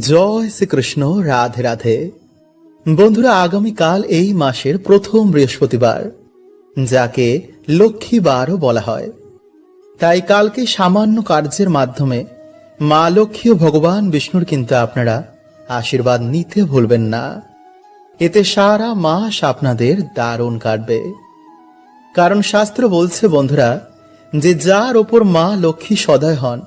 জয় শ্রীকৃষ্ণ, রাধে রাধে। বন্ধুরা, আগামীকাল এই মাসের প্রথম বৃহস্পতিবার, যাকে লক্ষ্মীবারও বলা হয়। তাই কালকে সামান্য কার্যের মাধ্যমে মা লক্ষ্মী ও ভগবান বিষ্ণুর কিন্তু আপনারা আশীর্বাদ নিতে ভুলবেন না। এতে সারা মাস আপনাদের দারুণ কাটবে। কারণ শাস্ত্র বলছে, বন্ধুরা, যে যার ওপর মা লক্ষ্মী সদয় হন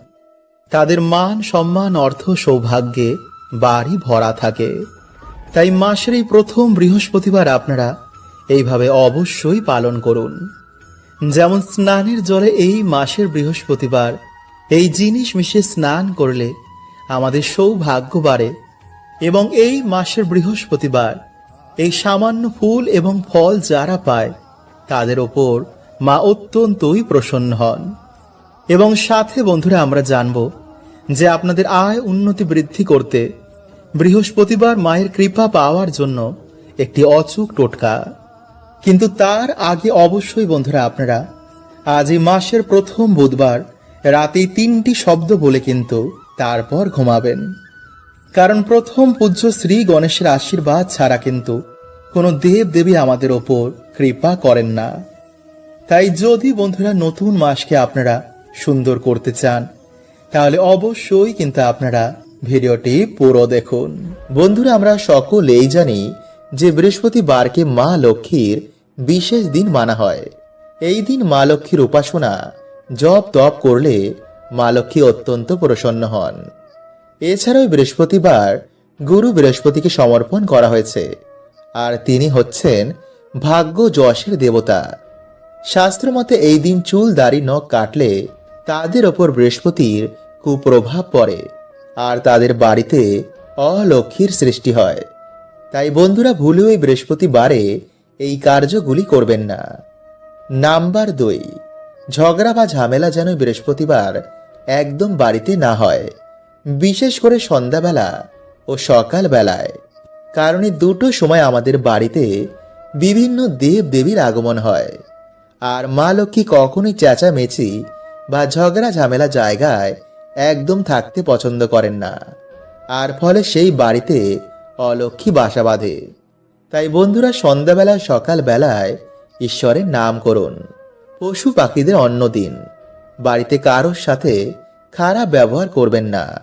তাদের মান, সম্মান, অর্থ, সৌভাগ্যে বাড়ি ভরা থাকে। তাই মাসের এই প্রথম বৃহস্পতিবার আপনারা এইভাবে অবশ্যই পালন করুন। যেমন স্নানের জলে এই মাসের বৃহস্পতিবার এই জিনিস মিশে স্নান করলে আমাদের সৌভাগ্য বাড়ে এবং এই মাসের বৃহস্পতিবার এই সামান্য ফুল এবং ফল যারা পায়, তাদের ওপর মা অত্যন্তই প্রসন্ন হন। এবং সাথে বন্ধুরা, আমরা জানব যে আপনাদের আয় উন্নতি বৃদ্ধি করতে বৃহস্পতিবার মায়ের কৃপা পাওয়ার জন্য একটি অচুক টোটকা। কিন্তু তার আগে অবশ্যই বন্ধুরা আপনারা, আজ এই মাসের প্রথম বুধবার রাতে তিনটি শব্দ বলে কিন্তু তারপর ঘুমাবেন। কারণ প্রথম পূজ্য শ্রী গণেশের আশীর্বাদ ছাড়া কিন্তু কোনো দেব দেবী আমাদের ওপর কৃপা করেন না। তাই যদি বন্ধুরা নতুন মাসকে আপনারা সুন্দর করতে চান তাহলে অবশ্যই কিন্তু আপনারা ভিডিওটি পুরো দেখুন। বন্ধুরা, আমরা সকলেই জানি যে বৃহস্পতিবারকে মা লক্ষ্মীর বিশেষ দিন মানা হয়। এই দিন মা লক্ষ্মীর উপাসনা, জপ তপ করলে মা লক্ষ্মী অত্যন্ত প্রসন্ন হন। এছাড়াও বৃহস্পতিবার গুরু বৃহস্পতিকে সমর্পণ করা হয়েছে। আর তিনি হচ্ছেন ভাগ্য যশের দেবতা। শাস্ত্র মতে এই দিন চুল, দাড়ি, নখ কাটলে তাদের ওপর বৃহস্পতির কুপ্রভাব পড়ে আর তাদের বাড়িতে অলক্ষীর সৃষ্টি হয়। তাই বন্ধুরা ভুলেও এই বৃহস্পতিবারে এই কার্যগুলি করবেন না। নাম্বার দুই, ঝগড়া বা ঝামেলা যেন বৃহস্পতিবার একদম বাড়িতে না হয়, বিশেষ করে সন্ধ্যাবেলা ও সকাল বেলায় কারণ এই দুটো সময় আমাদের বাড়িতে বিভিন্ন দেব দেবীর আগমন হয়। আর মা লক্ষ্মী কখনোই চেঁচামেচি বা ঝগড়া ঝামেলা জায়গায় একদম থাকতে পছন্দ করেন না। আর ফলে সেই বাড়িতে অলক্ষী বাসা বাঁধে। তাই বন্ধুরা সন্ধ্যাবেলা সকাল বেলায় ঈশ্বরের নাম করুন। পশু পাখিদের অন্য দিন। বাড়িতে কারোর সাথে খারাপ ব্যবহার করবেন না।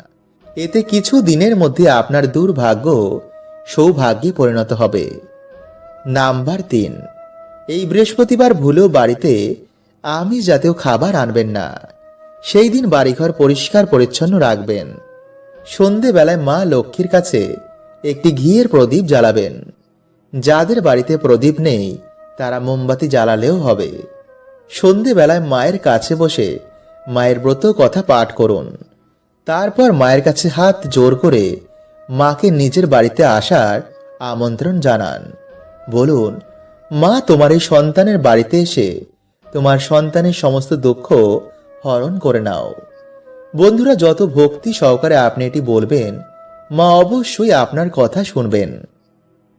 এতে কিছু দিনের মধ্যে আপনার দুর্ভাগ্য সৌভাগ্যে পরিণত হবে। নাম্বার তিন। এই বৃহস্পতিবার ভুলেও বাড়িতে আমি জাতীয় খাবার আনবেন না। সেই দিন বাড়িঘর পরিষ্কার পরিচ্ছন্ন রাখবেন। সন্ধেবেলায় মা লক্ষ্মীর কাছে একটি ঘিয়ের প্রদীপ জ্বালাবেন। যাদের বাড়িতে প্রদীপ নেই, তারা মোমবাতি জ্বালালেও হবে। সন্ধেবেলায় মায়ের কাছে বসে মায়ের ব্রত কথা পাঠ করুন। তারপর মায়ের কাছে হাত জোর করে মাকে নিজের বাড়িতে আসার আমন্ত্রণ জানান। বলুন, মা তোমার এই সন্তানের বাড়িতে এসে তোমার সন্তানের সমস্ত দুঃখ হরণ করে নাও। বন্ধুরা, যত ভক্তি সহকারে আপনি এটি বলবেন, মা অবশ্যই আপনার কথা শুনবেন।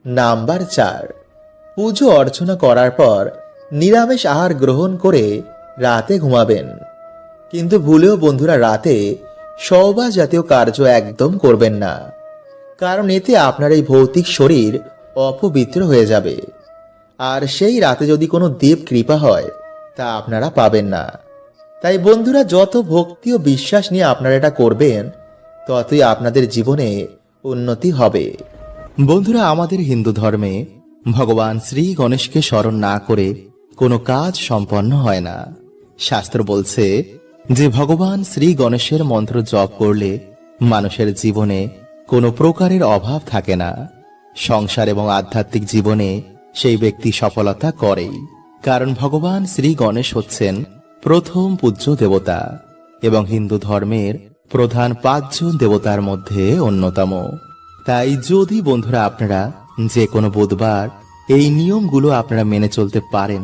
নাম্বার চার, পুজো অর্চনা করার পর নিরামিষ আহার গ্রহণ করে রাতে ঘুমাবেন। কিন্তু ভুলেও বন্ধুরা, রাতে সৌবা জাতীয় কার্য একদম করবেন না। কারণ এতে আপনার এই ভৌতিক শরীর অপবিত্র হয়ে যাবে। আর সেই রাতে যদি কোনো দেব কৃপা হয়, তা আপনারা পাবেন না। তাই বন্ধুরা, যত ভক্তি ও বিশ্বাস নিয়ে আপনারা এটা করবেন, ততই আপনাদের জীবনে উন্নতি হবে। বন্ধুরা, আমাদের হিন্দু ধর্মে ভগবান শ্রী গণেশকে স্মরণ না করে কোনো কাজ সম্পন্ন হয় না। শাস্ত্র বলছে যে, ভগবান শ্রী গণেশের মন্ত্র জপ করলে মানুষের জীবনে কোনো প্রকারের অভাব থাকে না। সংসার এবং আধ্যাত্মিক জীবনে সেই ব্যক্তি সফলতা করেই। কারণ ভগবান শ্রী গণেশ হচ্ছেন প্রথম পূজ্য দেবতা এবং হিন্দু ধর্মের প্রধান পাঁচজন দেবতার মধ্যে অন্যতম। তাই যদি বন্ধুরা আপনারা যে কোনো বুধবার এই নিয়মগুলো আপনারা মেনে চলতে পারেন,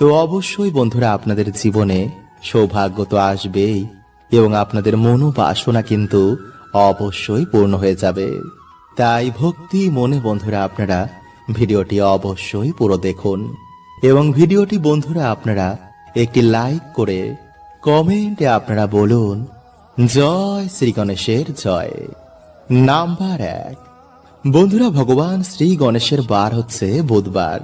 তো অবশ্যই বন্ধুরা আপনাদের জীবনে সৌভাগ্য তো আসবেই এবং আপনাদের মনোবাসনা কিন্তু অবশ্যই পূর্ণ হয়ে যাবে। তাই ভক্তি মনে বন্ধুরা আপনারা ভিডিওটি অবশ্যই পুরো দেখুন এবং ভিডিওটি বন্ধুরা আপনারা একটি লাইক করে কমেন্টে আপনারা বলুন, জয় শ্রী গণেশের জয়। নাম্বার এক। বন্ধুরা, ভগবান শ্রী গণেশের বার হচ্ছে বুধবার।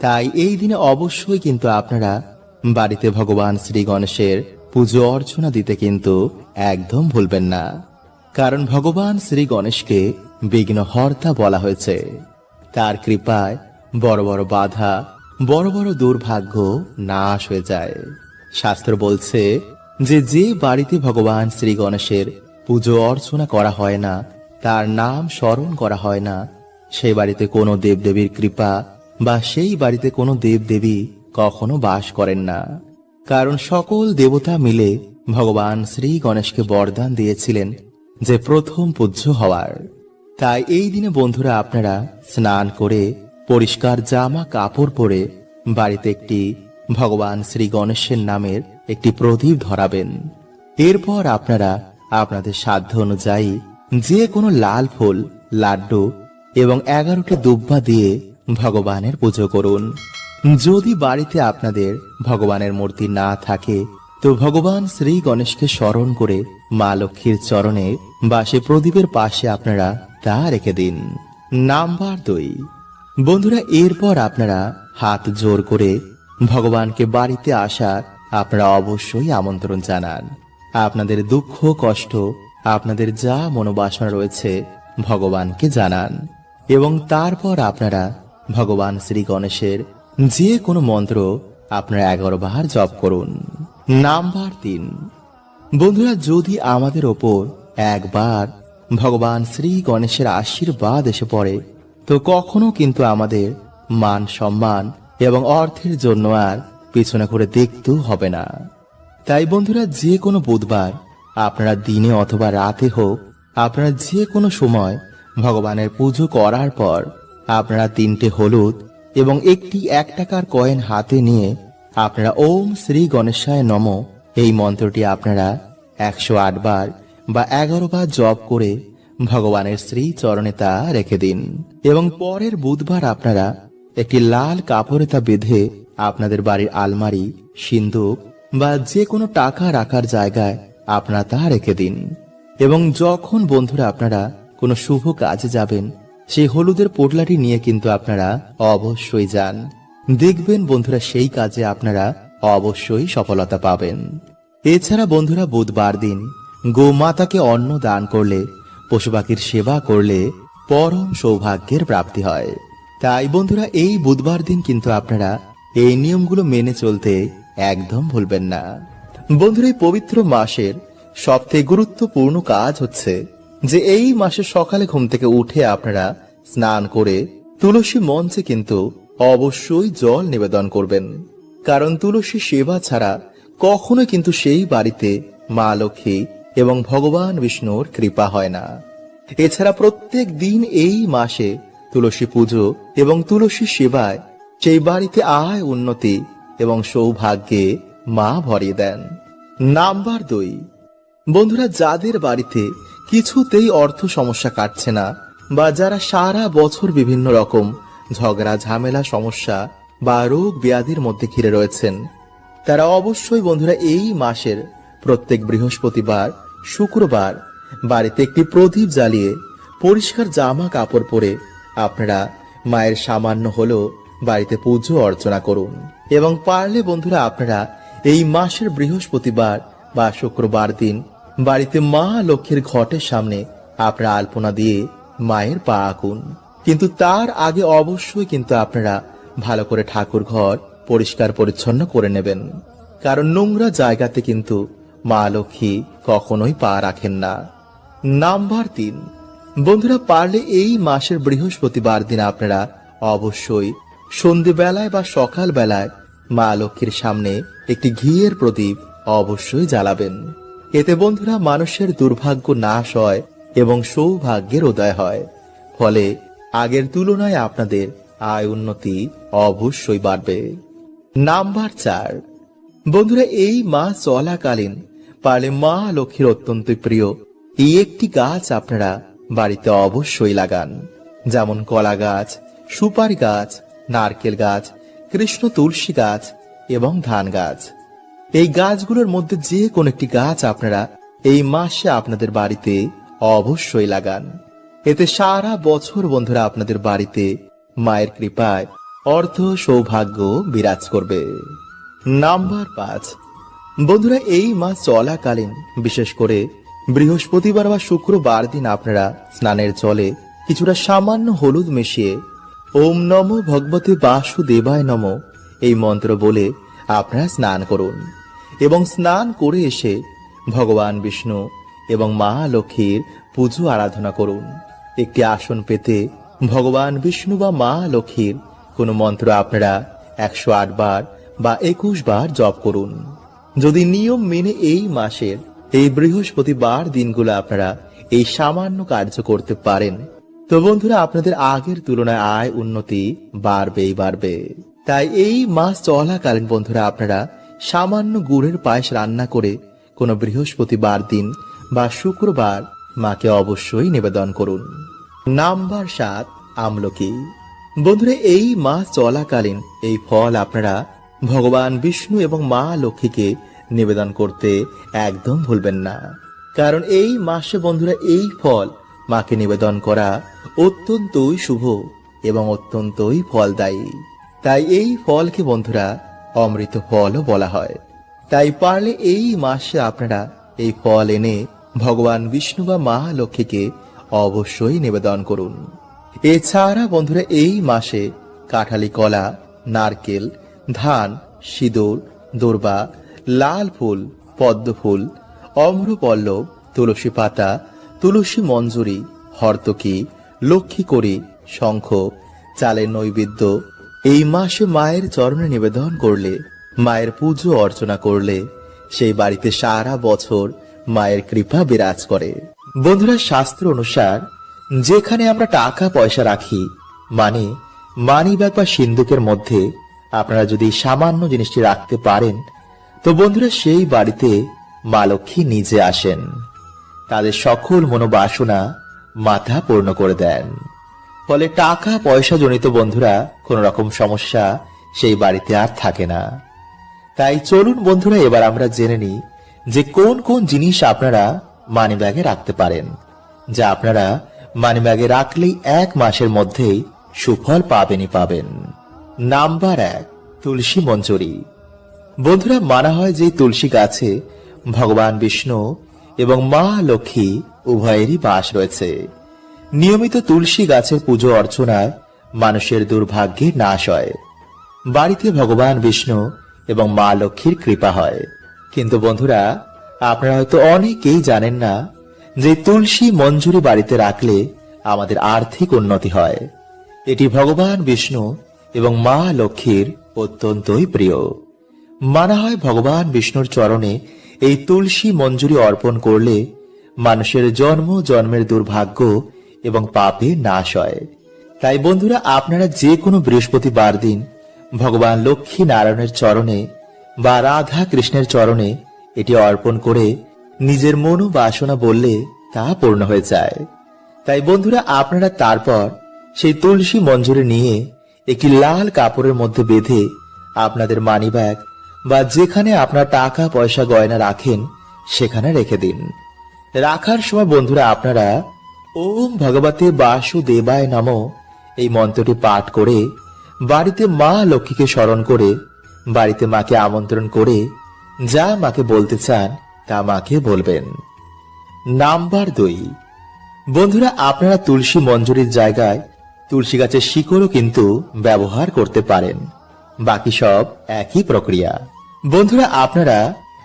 তাই এই দিনে অবশ্যই কিন্তু আপনারা বাড়িতে ভগবান শ্রী গণেশের পুজো অর্চনা দিতে কিন্তু একদম ভুলবেন না। কারণ ভগবান শ্রী গণেশকে বিঘ্নহর্তা বলা হয়েছে। তার কৃপায় বড় বড় বাধা বড় বড় দুর্ভাগ্য নাশ হয়ে যায়। শাস্ত্র বলছে যে যে বাড়িতে ভগবান শ্রী গণেশের পুজো অর্চনা করা হয় না, তার নাম স্মরণ করা হয় না সেই বাড়িতে কোনো দেবদেবীর কৃপা বা সেই বাড়িতে কোনো দেবদেবী কখনো বাস করেন না। কারণ সকল দেবতা মিলে ভগবান শ্রী গণেশকে বরদান দিয়েছিলেন যে প্রথম পূজ্য হওয়ার। তাই এই দিনে বন্ধুরা আপনারা স্নান করে পরিষ্কার জামা কাপড় পরে বাড়িতে একটি ভগবান শ্রী গণেশের নামের একটি প্রদীপ ধরাবেন। এরপর আপনারা আপনাদের সাধ্য অনুযায়ী যে কোনো লাল ফুল, লাড্ডু এবং এগারোটি দুব্বা দিয়ে ভগবানের পুজো করুন। যদি বাড়িতে আপনাদের ভগবানের মূর্তি না থাকে, তো ভগবান শ্রী গণেশকে স্মরণ করে মা লক্ষ্মীর চরণে বা সে প্রদীপের পাশে আপনারা তা রেখে দিন। নাম্বার দুই। বন্ধুরা, এরপর আপনারা হাত জোর করে ভগবানকে বাড়িতে আসার আপনারা অবশ্যই আমন্ত্রণ জানান। আপনাদের দুঃখ, কষ্ট, আপনাদের যা মনোবাসনা রয়েছে ভগবানকে জানান। এবং তারপর আপনারা ভগবান শ্রী গণেশের যে কোনো মন্ত্র আপনারা এগারো বার জপ করুন। নাম্বার তিন। বন্ধুরা, যদি আমাদের ওপর একবার ভগবান শ্রী গণেশের আশীর্বাদ এসে পড়ে তো কখনো কিন্তু আমাদের মান সম্মান এবং অর্থের জন্য আর পিছনে করে দেখতেও হবে না। তাই বন্ধুরা, যে কোনো বুধবার, আপনারা দিনে অথবা রাতে হোক, আপনারা যে কোনো সময় ভগবানের পুজো করার পর আপনারা তিনটে হলুদ এবং একটি এক টাকার কয়েন হাতে নিয়ে আপনারা ওম শ্রী গণেশায় নম, এই মন্ত্রটি আপনারা একশো বার বা এগারো বার জপ করে ভগবানের শ্রী চরণে তা রেখে দিন। এবং পরের বুধবার আপনারা একটি লাল কাপড়ে তা বেঁধে আপনাদের বাড়ির আলমারি, সিন্দুক বা যে কোনো টাকা রাখার জায়গায় আপনারা তা রেখে দিন। এবং যখন বন্ধুরা আপনারা কোনো শুভ কাজে যাবেন, সেই হলুদের পোটলাটি নিয়ে কিন্তু আপনারা অবশ্যই যান। দেখবেন বন্ধুরা সেই কাজে আপনারা অবশ্যই সফলতা পাবেন। এছাড়া বন্ধুরা বুধবার দিন গোমাতাকে অন্ন দান করলে পশু পাখির সেবা করলে পরম সৌভাগ্যের প্রাপ্তি হয়। তাই বন্ধুরা, এই বুধবার দিন কিন্তু আপনারা এই নিয়মগুলো মেনে চলতে একদম ভুলবেন না। বন্ধুরা, এই পবিত্র মাসের সবথেকে গুরুত্বপূর্ণ কাজ হচ্ছে যে এই মাসে সকালে ঘুম থেকে উঠে আপনারা স্নান করে তুলসী মঞ্চে কিন্তু অবশ্যই জল নিবেদন করবেন। কারণ তুলসী সেবা ছাড়া কখনো কিন্তু সেই বাড়িতে মা লক্ষ্মী এবং ভগবান বিষ্ণুর কৃপা হয় না। এছাড়া প্রত্যেক দিন এই মাসে তুলসী পুজো এবং তুলসী সেবায় সেই বাড়িতে আয় উন্নতি এবং সৌভাগ্যে মা ভরিয়ে দেন। নাম্বার দুই। বন্ধুরা, যাদের বাড়িতে কিছুতেই অর্থ সমস্যা কাটছে না বা যারা সারা বছর বিভিন্ন রকম ঝগড়া, ঝামেলা, সমস্যা বা রোগ ব্যাধির মধ্যে ঘিরে রয়েছেন, তারা অবশ্যই বন্ধুরা এই মাসের প্রত্যেক বৃহস্পতিবার শুক্রবার বাড়িতে একটি প্রদীপ জ্বালিয়ে পরিষ্কার জামা কাপড় পরে আপনারা মায়ের সামান্য হলেও বাড়িতে পুজো অর্চনা করুন। এবং পারলে বন্ধুরা আপনারা এই মাসের বৃহস্পতিবার বা শুক্রবার দিন বাড়িতে মা লক্ষ্মীর ঘটের সামনে আপনারা আলপনা দিয়ে মায়ের পা আঁকুন। কিন্তু তার আগে অবশ্যই কিন্তু আপনারা ভালো করে ঠাকুর ঘর পরিষ্কার পরিচ্ছন্ন করে নেবেন। কারণ নোংরা জায়গাতে কিন্তু মা লক্ষ্মী কখনোই পা রাখেন না। নাম্বার তিন। বন্ধুরা, পারলে এই মাসের বৃহস্পতিবার দিন আপনারা অবশ্যই সন্ধেবেলায় বা সকাল বেলায় মা লক্ষ্মীর সামনে একটি ঘিয়ের প্রদীপ অবশ্যই জ্বালাবেন। এতে বন্ধুরা, মানুষের দুর্ভাগ্য নাশ হয় এবং সৌভাগ্যের উদয় হয়। ফলে আগের তুলনায় আপনাদের আয় উন্নতি অবশ্যই বাড়বে। নাম্বার চার। বন্ধুরা, এই মাস চলাকালীন পারলে মা লক্ষ্মীর অত্যন্ত প্রিয়। এই একটি গাছ আপনারা বাড়িতে অবশ্যই লাগান। যেমন কলা গাছ, সুপারি গাছ, নারকেল গাছ, কৃষ্ণ তুলসী গাছ এবং ধান গাছ। এই গাছগুলোর মধ্যে যে কোনো একটি গাছ আপনারা এই মাসে আপনাদের বাড়িতে অবশ্যই লাগান। এতে সারা বছর বন্ধুরা আপনাদের বাড়িতে মায়ের কৃপায় অর্থ সৌভাগ্য বিরাজ করবে। নাম্বার পাঁচ। বন্ধুরা, এই মাস চলাকালীন, বিশেষ করে বৃহস্পতিবার বা শুক্রবার দিন আপনারা স্নানের জলে কিছুটা সামান্য হলুদ মিশিয়ে ওম নম ভগবতে বাসুদেবায় নম এই মন্ত্র বলে আপনারা স্নান করুন এবং স্নান করে এসে ভগবান বিষ্ণু এবং মা লক্ষ্মীর পুজো আরাধনা করুন। একটি আসন পেতে ভগবান বিষ্ণু বা মা লক্ষ্মীর কোনো মন্ত্র আপনারা একশো আট বার বা একুশ বার জপ করুন। যদি নিয়ম মেনে এই মাসের, এই বৃহস্পতিবার দিনগুলো আপনারা এই সামান্য কার্য করতে পারেন, তো বন্ধুরা আপনাদের আগের তুলনায় আয় উন্নতি বাড়বেই বাড়বে। তাই এই মাস চলাকালীন বন্ধুরা আপনারা সামান্য গুড়ের পায়েস রান্না করে কোনো বৃহস্পতিবার দিন বা শুক্রবার মাকে অবশ্যই নিবেদন করুন। নাম্বার সাত, আমলকি। বন্ধুরা এই মাস চলাকালীন এই ফল আপনারা ভগবান বিষ্ণু এবং মা লক্ষ্মীকে নিবেদন করতে একদম ভুলবেন না। কারণ এই মাসে বন্ধুরা এই ফল মাকে নিবেদন করা অত্যন্তই শুভ এবং অত্যন্তই ফলদায়ী। তাই এই ফলকে বন্ধুরা অমৃত ফলও বলা হয়। তাই পারলে এই মাসে আপনারা এই ফল এনে ভগবান বিষ্ণু বা মা লক্ষ্মীকে অবশ্যই নিবেদন করুন। এছাড়া বন্ধুরা এই মাসে কাঁঠালি কলা, নারকেল ধান, সিঁদুর, দোরবা, লাল ফুল, পদ্ম ফুল, অম্রপল্লব, তুলসী পাতা, তুলসী মঞ্জুরি, হর্তকি, লক্ষ্মী করি শঙ্খ, চালের নৈবেদ্য। এই মাসে মায়ের চরণে নিবেদন করলে, মায়ের পুজো অর্চনা করলে, সেই বাড়িতে সারা বছর মায়ের কৃপা বিরাজ করে। বন্ধুরা, শাস্ত্র অনুসার, যেখানে আমরা টাকা পয়সা রাখি মানে মানি ব্যাগ বা সিন্ধুকের মধ্যে আপনারা যদি সামান্য জিনিসটি রাখতে পারেন, তো বন্ধুরা সেই বাড়িতে মা লক্ষ্মী নিজে আসেন। তাদের সকল মনোবাসনা মাথা পূর্ণ করে দেন। ফলে টাকা পয়সা জনিত বন্ধুরা কোন রকম সমস্যা সেই বাড়িতে আর থাকে না। তাই চলুন বন্ধুরা, এবার আমরা জেনে নিই যে কোন কোন জিনিস আপনারা মানি ব্যাগে রাখতে পারেন, যা আপনারা মানি ব্যাগে রাখলেই এক মাসের মধ্যেই সুফল পাবেনই পাবেন। নাম্বার এক, তুলসী মঞ্জুরি। বন্ধুরা, মানা হয় যে তুলসী গাছে ভগবান বিষ্ণু এবং মা লক্ষ্মী উভয়েরই বাস রয়েছে। নিয়মিত তুলসী গাছের পুজো অর্চনায় মানুষের দুর্ভাগ্যে নাশ হয়। বাড়িতে ভগবান বিষ্ণু এবং মা লক্ষ্মীর কৃপা হয়। কিন্তু বন্ধুরা, আপনারা হয়তো অনেকেই জানেন না যে তুলসী মঞ্জুরি বাড়িতে রাখলে আমাদের আর্থিক উন্নতি হয়। এটি ভগবান বিষ্ণু এবং মা লক্ষ্মীর অত্যন্তই প্রিয়। মানা হয় ভগবান বিষ্ণুর চরণে এই তুলসী মঞ্জুরি অর্পণ করলে মানুষের জন্ম, জন্মের দুর্ভাগ্য এবং পাপে নাশ হয়। তাই বন্ধুরা, আপনারা যে কোনো বৃহস্পতিবার দিন ভগবান লক্ষ্মী নারায়ণের চরণে বা রাধা কৃষ্ণের চরণে এটি অর্পণ করে নিজের মনো বাসনা বললে তা পূর্ণ হয়ে যায়। তাই বন্ধুরা, আপনারা তারপর সেই তুলসী মঞ্জুরি নিয়ে একটি লাল কাপড়ের মধ্যে বেঁধে আপনাদের মানিব্যাগ বা যেখানে আপনার টাকা, পয়সা, গয়না রাখেন, সেখানে রেখে দিন। রাখার সময় বন্ধুরা আপনারা ওম ভগবতে বাসুদেবায় নম এই মন্ত্রটি পাঠ করে বাড়িতে মা লক্ষ্মীকে স্মরণ করে, বাড়িতে মাকে আমন্ত্রণ করে যা মাকে বলতে চান তা মাকে বলবেন। নাম্বার দুই। বন্ধুরা, আপনারা তুলসী মঞ্জুরির জায়গায় তুলসী গাছের শিকড়ও কিন্তু ব্যবহার করতে পারেন। বাকি সব একই প্রক্রিয়া। বন্ধুরা, আপনারা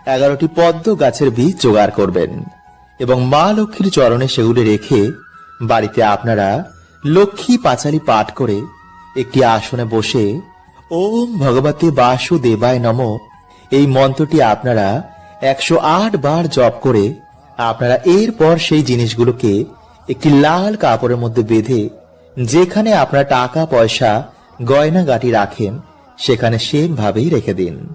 এগারোটি পদ্ম গাছের বীজ জোগাড় করবেন এবং মা লক্ষ্মীর চরণে সেগুলি রেখে বাড়িতে আপনারা লক্ষ্মী পাঁচালি পাঠ করে একটি আসনে বসে ওম ভগবতে বাসুদেবায় নম এই মন্ত্রটি আপনারা একশো আট বার জপ করে আপনারা এরপর সেই জিনিসগুলোকে একটি লাল কাপড়ের মধ্যে বেঁধে যেখানে আপনারা টাকা, পয়সা গয়না গাটি রাখেন, সেখানে সেম ভাবেই রেখে দিন।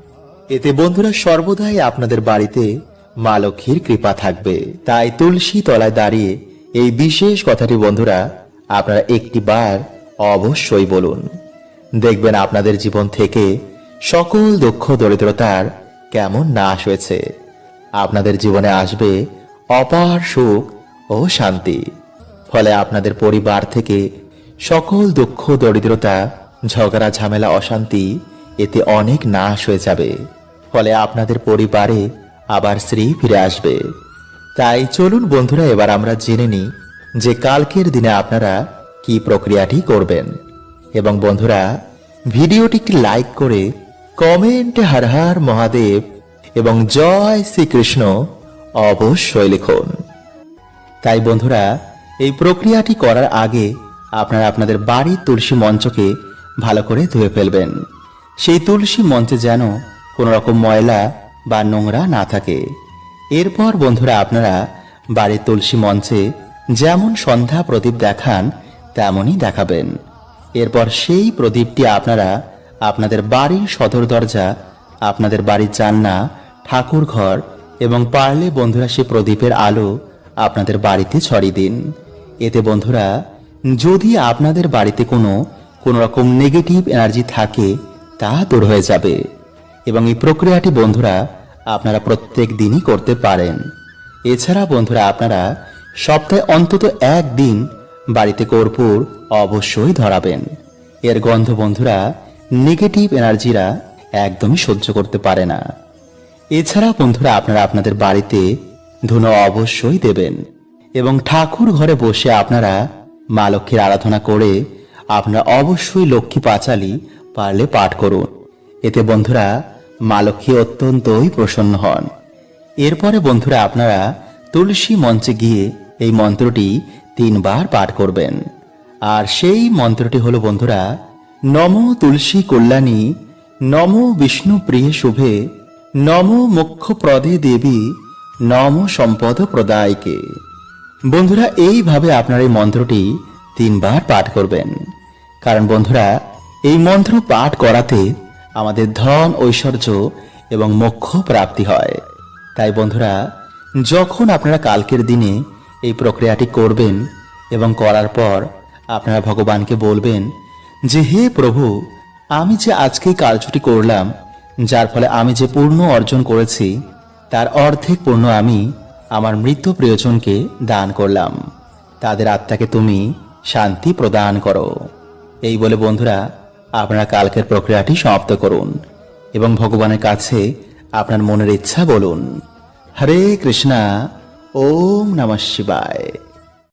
এতে বন্ধুরা সর্বদাই আপনাদের বাড়িতে মা লক্ষ্মীর কৃপা থাকবে। তাই তুলসী তলায় দাঁড়িয়ে এই বিশেষ কথাটি বন্ধুরা আপনারা একটি বার অবশ্যই বলুন। দেখবেন আপনাদের জীবন থেকে সকল দুঃখ, দরিদ্রতার কেমন নাশ হয়েছে। আপনাদের জীবনে আসবে অপার সুখ ও শান্তি। ফলে আপনাদের পরিবার থেকে সকল দুঃখ, দরিদ্রতা, ঝগড়া, ঝামেলা, অশান্তি এতে অনেক নাশ হয়ে যাবে। ফলে আপনাদের পরিবারে আবার শ্রী ফিরে আসবে। তাই চলুন বন্ধুরা, এবার আমরা জেনে নিই যে কালকের দিনে আপনারা কি প্রক্রিয়াটি করবেন। এবং বন্ধুরা ভিডিওটি লাইক করে কমেন্টে হর হর মহাদেব এবং জয় শ্রীকৃষ্ণ অবশ্যই লিখুন। তাই বন্ধুরা, এই প্রক্রিয়াটি করার আগে আপনারা আপনাদের বাড়ির তুলসী মঞ্চকে ভালো করে ধুয়ে ফেলবেন। সেই তুলসী মঞ্চে যেন কোনো রকম ময়লা বা নোংরা না থাকে। এরপর বন্ধুরা আপনারা বাড়ির তুলসী মঞ্চে যেমন সন্ধ্যা প্রদীপ দেখান, তেমনই দেখাবেন। এরপর সেই প্রদীপটি আপনারা আপনাদের বাড়ির সদর দরজা, আপনাদের বাড়ির জান্না ঠাকুর ঘর এবং পারলে বন্ধুরা সেই প্রদীপের আলো আপনাদের বাড়িতে ছড়িয়ে দিন। এতে বন্ধুরা যদি আপনাদের বাড়িতে কোনো কোনো রকম নেগেটিভ এনার্জি থাকে, তা দূর হয়ে যাবে। এবং এই প্রক্রিয়াটি বন্ধুরা আপনারা প্রত্যেক দিনই করতে পারেন। এছাড়া বন্ধুরা আপনারা সপ্তাহে অন্তত একদিন বাড়িতে কর্পূর অবশ্যই ধরাবেন। এর গন্ধ বন্ধুরা নেগেটিভ এনার্জিরা একদমই সহ্য করতে পারে না। এছাড়া বন্ধুরা আপনারা আপনাদের বাড়িতে ধুনো অবশ্যই দেবেন। এবং ঠাকুর ঘরে বসে আপনারা মা লক্ষ্মীর আরাধনা করে আপনারা অবশ্যই লক্ষ্মী পাঁচালি পারলে পাঠ করুন। এতে বন্ধুরা মা লক্ষ্মী অত্যন্তই প্রসন্ন হন। এরপরে বন্ধুরা আপনারা তুলসী মঞ্চে গিয়ে এই মন্ত্রটি তিনবার পাঠ করবেন। আর সেই মন্ত্রটি হলো বন্ধুরা, নম তুলসী কল্যাণী, নম বিষ্ণু প্রিয় শুভে, নম মুখ্য প্রদে দেবী, নম সম্পদ প্রদায়কে। বন্ধুরা, এইভাবে আপনার এই মন্ত্রটি তিনবার পাঠ করবেন। কারণ বন্ধুরা, এই মন্ত্র পাঠ করাতে আমাদের ধন, ঐশ্বর্য এবং মোক্ষ প্রাপ্তি হয়। তাই বন্ধুরা, যখন আপনারা কালকের দিনে এই প্রক্রিয়াটি করবেন এবং করার পর আপনারা ভগবানকে বলবেন যে, হে প্রভু, আমি যে আজকে কার্যটি করলাম, যার ফলে আমি যে পূর্ণ অর্জন করেছি, তার অর্ধেক পূর্ণ আমি আমার মৃত প্রিয়জনকে দান করলাম। তাদের আত্মাকে তুমি শান্তি প্রদান করো। এই বলে বন্ধুরা, আপনারা কালকের প্রক্রিয়াটি সমাপ্ত করুন এবং ভগবানের কাছে আপনার মনের ইচ্ছা বলুন। হরে কৃষ্ণা, ওম নমঃ শিবায়।